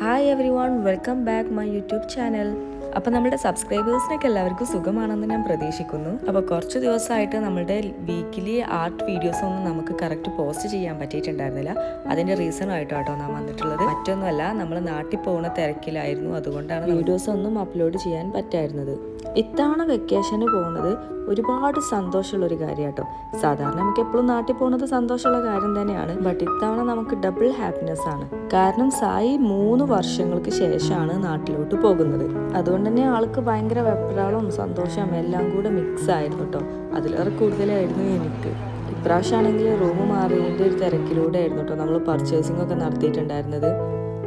Hi everyone welcome back my YouTube channel അപ്പോൾ നമ്മുടെ സബ്സ്ക്രൈബേഴ്സിനൊക്കെ എല്ലാവർക്കും സുഖമാണെന്ന് ഞാൻ പ്രതീക്ഷിക്കുന്നു. അപ്പോൾ കുറച്ച് ദിവസമായിട്ട് നമ്മുടെ വീക്കിലി ആർട്ട് വീഡിയോസ് ഒന്നും നമുക്ക് കറക്റ്റ് പോസ്റ്റ് ചെയ്യാൻ പറ്റിയിട്ടുണ്ടായിരുന്നില്ല. അതിന്റെ റീസൺ ആയിട്ടോ കേട്ടോ നാം വന്നിട്ടുള്ളത്. മറ്റൊന്നുമല്ല നമ്മൾ നാട്ടിൽ പോകുന്ന തിരക്കിലായിരുന്നു. അതുകൊണ്ടാണ് വീഡിയോസ് ഒന്നും അപ്ലോഡ് ചെയ്യാൻ പറ്റായിരുന്നത്. ഇത്തവണ വെക്കേഷന് പോകുന്നത് ഒരുപാട് സന്തോഷമുള്ള ഒരു കാര്യം കേട്ടോ സാധാരണ നമുക്ക് എപ്പോഴും നാട്ടിൽ പോകുന്നത് സന്തോഷമുള്ള കാര്യം തന്നെയാണ്. ബട്ട് ഇത്തവണ നമുക്ക് ഡബിൾ ഹാപ്പിനെസ് ആണ്. കാരണം സായി മൂന്ന് വർഷങ്ങൾക്ക് ശേഷമാണ് നാട്ടിലോട്ട് പോകുന്നത്. അതുകൊണ്ട് തന്നെ ആൾക്ക് ഭയങ്കര വെപ്രാളവും സന്തോഷവും എല്ലാം കൂടെ മിക്സ് ആയിരുന്നു കേട്ടോ അതിലേറെ കൂടുതലായിരുന്നു എനിക്ക്. ഇപ്രാവശ്യമാണെങ്കിൽ റൂം മാറിയതിന്റെ ഒരു തിരക്കിലൂടെ ആയിരുന്നു കേട്ടോ നമ്മൾ പർച്ചേസിംഗ് ഒക്കെ നടത്തിയിട്ടുണ്ടായിരുന്നത്.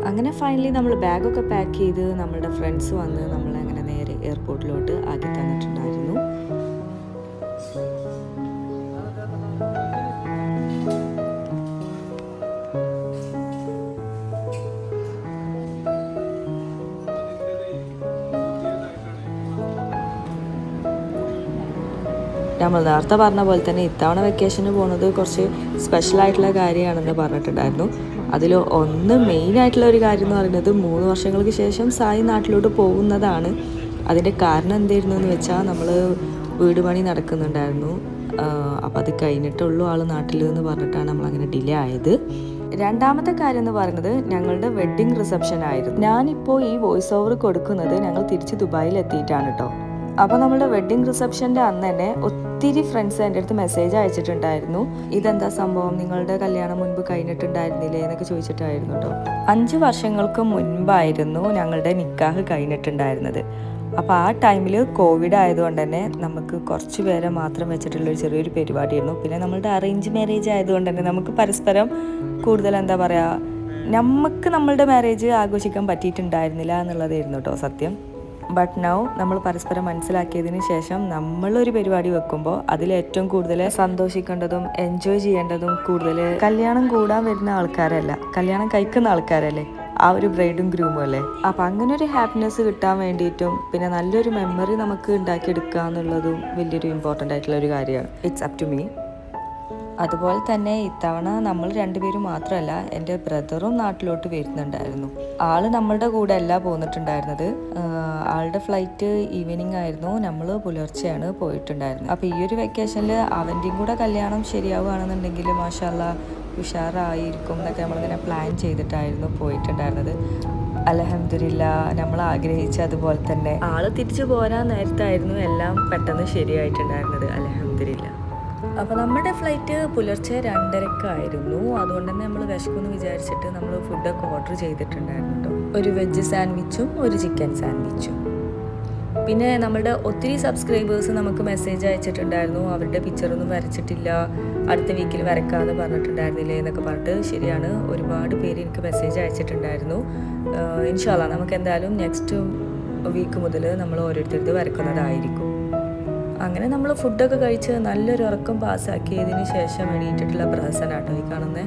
അങ്ങനെ ഫൈനലി നമ്മൾ ബാഗൊക്കെ പാക്ക് ചെയ്ത് നമ്മളുടെ ഫ്രണ്ട്സ് വന്ന് നമ്മളെ എയർപോർട്ടിലോട്ട് ആക്കി തന്നിട്ടുണ്ടായിരുന്നു. നമ്മൾ നേരത്തെ പറഞ്ഞ പോലെ തന്നെ ഇത്തവണ വെക്കേഷന് പോകുന്നത് കുറച്ച് സ്പെഷ്യൽ ആയിട്ടുള്ള കാര്യമാണെന്ന് പറഞ്ഞിട്ടുണ്ടായിരുന്നു. അതിൽ ഒന്ന് മെയിൻ ആയിട്ടുള്ള ഒരു കാര്യം എന്ന് പറയുന്നത് മൂന്ന് വർഷങ്ങൾക്ക് ശേഷം സായി നാട്ടിലോട്ട് പോകുന്നതാണ്. അതിന്റെ കാരണം എന്തായിരുന്നു എന്ന് വെച്ചാൽ നമ്മൾ വീട് പണി നടക്കുന്നുണ്ടായിരുന്നു. അപ്പോൾ അത് കഴിഞ്ഞിട്ടുള്ളൂ ആൾ നാട്ടിൽ എന്ന് പറഞ്ഞിട്ടാണ് നമ്മൾ അങ്ങനെ ഡിലേ ആയത്. രണ്ടാമത്തെ കാര്യം എന്ന് പറയുന്നത് ഞങ്ങളുടെ വെഡ്ഡിങ് റിസപ്ഷൻ ആയിരുന്നു. ഞാനിപ്പോൾ ഈ വോയിസ് ഓവർ കൊടുക്കുന്നത് ഞങ്ങൾ തിരിച്ച് ദുബായിൽ എത്തിയിട്ടാണ് കേട്ടോ അപ്പോൾ നമ്മുടെ വെഡ്ഡിങ് റിസപ്ഷന്റെ അന്ന് തന്നെ ഒത്തിരി ഫ്രണ്ട്സ് എന്റെ അടുത്ത് മെസ്സേജ് അയച്ചിട്ടുണ്ടായിരുന്നു. ഇതെന്താ സംഭവം? നിങ്ങളുടെ കല്യാണം മുൻപ് കഴിഞ്ഞിട്ടുണ്ടായിരുന്നില്ലേ എന്നൊക്കെ ചോദിച്ചിട്ടായിരുന്നു കേട്ടോ അഞ്ച് വർഷങ്ങൾക്ക് മുൻപായിരുന്നു ഞങ്ങളുടെ നിക്കാഹ് കഴിഞ്ഞിട്ടുണ്ടായിരുന്നത്. അപ്പോൾ ആ ടൈമിൽ കോവിഡ് ആയതുകൊണ്ട് തന്നെ നമുക്ക് കുറച്ച് പേരെ മാത്രം വെച്ചിട്ടുള്ള ഒരു ചെറിയൊരു പരിപാടിയായിരുന്നു. പിന്നെ നമ്മളുടെ അറേഞ്ച് മാരേജ് ആയതുകൊണ്ട് തന്നെ നമുക്ക് പരസ്പരം കൂടുതൽ എന്താ പറയുക നമുക്ക് നമ്മളുടെ മാരേജ് ആഘോഷിക്കാൻ പറ്റിയിട്ടുണ്ടായിരുന്നില്ല എന്നുള്ളതായിരുന്നു കേട്ടോ സത്യം. ബട്ട് നൗ നമ്മൾ പരസ്പരം മനസ്സിലാക്കിയതിന് ശേഷം നമ്മളൊരു പരിപാടി വെക്കുമ്പോൾ അതിൽ ഏറ്റവും കൂടുതൽ സന്തോഷിക്കേണ്ടതും എൻജോയ് ചെയ്യേണ്ടതും കൂടുതൽ കല്യാണം കൂടാൻ വരുന്ന ആൾക്കാരല്ല കല്യാണം കഴിക്കുന്ന ആൾക്കാരല്ലേ? ആ ഒരു ബ്രൈഡും ഗ്രൂമും അല്ലേ? അപ്പം അങ്ങനെ ഒരു ഹാപ്പിനെസ് കിട്ടാൻ വേണ്ടിയിട്ടും പിന്നെ നല്ലൊരു മെമ്മറി നമുക്ക് ഉണ്ടാക്കിയെടുക്കുക എന്നുള്ളതും വലിയൊരു ഇമ്പോർട്ടന്റ് ആയിട്ടുള്ള ഒരു കാര്യമാണ്. ഇറ്റ്സ് അപ് ടു മീ അതുപോലെ തന്നെ ഇത്തവണ നമ്മൾ രണ്ടുപേരും മാത്രമല്ല എന്റെ ബ്രദറും നാട്ടിലോട്ട് വരുന്നുണ്ടായിരുന്നു. ആൾ നമ്മളുടെ കൂടെ അല്ല പോന്നിട്ടുണ്ടായിരുന്നത്. ആളുടെ ഫ്ലൈറ്റ് ഈവനിങ് ആയിരുന്നു. നമ്മൾ പുലർച്ചെയാണ് പോയിട്ടുണ്ടായിരുന്നത്. അപ്പോൾ ഈ ഒരു വെക്കേഷനിൽ അവന്റെയും കൂടെ കല്യാണം ശരിയാവുകയാണെന്നുണ്ടെങ്കിൽ മാഷാല്ല ഉഷാറായിരിക്കും എന്നൊക്കെ നമ്മളിങ്ങനെ പ്ലാൻ ചെയ്തിട്ടായിരുന്നു പോയിട്ടുണ്ടായിരുന്നത്. അലഹമില്ല നമ്മൾ ആഗ്രഹിച്ച അതുപോലെ തന്നെ. ആൾ തിരിച്ചു പോരാൻ നേരത്തായിരുന്നു എല്ലാം പെട്ടെന്ന് ശരിയായിട്ടുണ്ടായിരുന്നത്. അലഹമില്ല അപ്പോൾ നമ്മുടെ ഫ്ലൈറ്റ് പുലർച്ചെ രണ്ടരക്കായിരുന്നു. അതുകൊണ്ട് തന്നെ നമ്മൾ വിശക്കുമെന്ന് വിചാരിച്ചിട്ട് നമ്മൾ ഫുഡൊക്കെ ഓർഡർ ചെയ്തിട്ടുണ്ടായിരുന്നു കേട്ടോ ഒരു വെജ് സാൻഡ്വിച്ചും ഒരു ചിക്കൻ സാൻഡ്വിച്ചും പിന്നെ നമ്മുടെ ഒത്തിരി സബ്സ്ക്രൈബേഴ്സ് നമുക്ക് മെസ്സേജ് അയച്ചിട്ടുണ്ടായിരുന്നു. അവരുടെ പിക്ചറൊന്നും വരച്ചിട്ടില്ല. അടുത്ത വീക്കിൽ വരക്കാമെന്ന് പറഞ്ഞിട്ടുണ്ടായിരുന്നില്ലേ എന്നൊക്കെ പറഞ്ഞിട്ട് ശരിയാണ്. ഒരുപാട് പേര് എനിക്ക് മെസ്സേജ് അയച്ചിട്ടുണ്ടായിരുന്നു. ഇൻഷാല്ല നമുക്ക് എന്തായാലും നെക്സ്റ്റ് വീക്ക് മുതൽ നമ്മൾ ഓരോരുത്തരുത് വരക്കുന്നതായിരിക്കും. അങ്ങനെ നമ്മൾ ഫുഡൊക്കെ കഴിച്ച് നല്ലൊരു ഉറക്കം പാസ്സാക്കിയതിന് ശേഷം എണീറ്റിട്ടുള്ള പ്രഹസനാട്ടോ ഈ കാണുന്നത്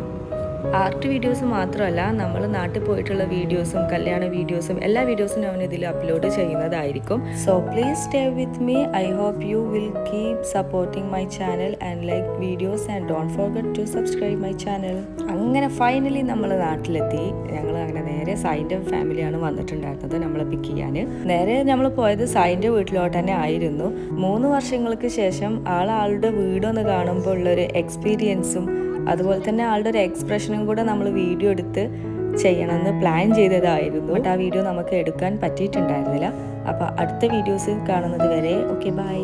ആർട്ട് വീഡിയോസ് മാത്രമല്ല നമ്മൾ നാട്ടിൽ പോയിട്ടുള്ള വീഡിയോസും കല്യാണ വീഡിയോസും എല്ലാ വീഡിയോസും അവൻ ഇതിൽ അപ്ലോഡ് ചെയ്യുന്നതായിരിക്കും. So please stay with me I hope you will keep supporting my channel and like videos and don't forget to subscribe my channel അങ്ങനെ ഫൈനലി നമ്മൾ നാട്ടിലെത്തി. ഞങ്ങൾ അങ്ങനെ നേരെ സായിന്റെ ഫാമിലിയാണ് വന്നിട്ടുണ്ടായിരുന്നത് നമ്മളെ പിക്ക് ചെയ്യാൻ. നേരെ നമ്മൾ പോയത് സായിന്റെ വീട്ടിലോട്ട് തന്നെ ആയിരുന്നു. മൂന്ന് വർഷങ്ങൾക്ക് ശേഷം ആൾ ആളുടെ വീടൊന്ന് കാണുമ്പോൾ ഉള്ളൊരു എക്സ്പീരിയൻസും അതുപോലെ തന്നെ ആളുടെ ഒരു എക്സ്പ്രഷനും കൂടെ നമ്മൾ വീഡിയോ എടുത്ത് ചെയ്യണമെന്ന് പ്ലാൻ ചെയ്തതായിരുന്നു. ബട്ട് ആ വീഡിയോ നമുക്ക് എടുക്കാൻ പറ്റിയിട്ടുണ്ടായിരുന്നില്ല. അപ്പോൾ അടുത്ത വീഡിയോസ് കാണുന്നത് വരെ ഓക്കെ ബൈ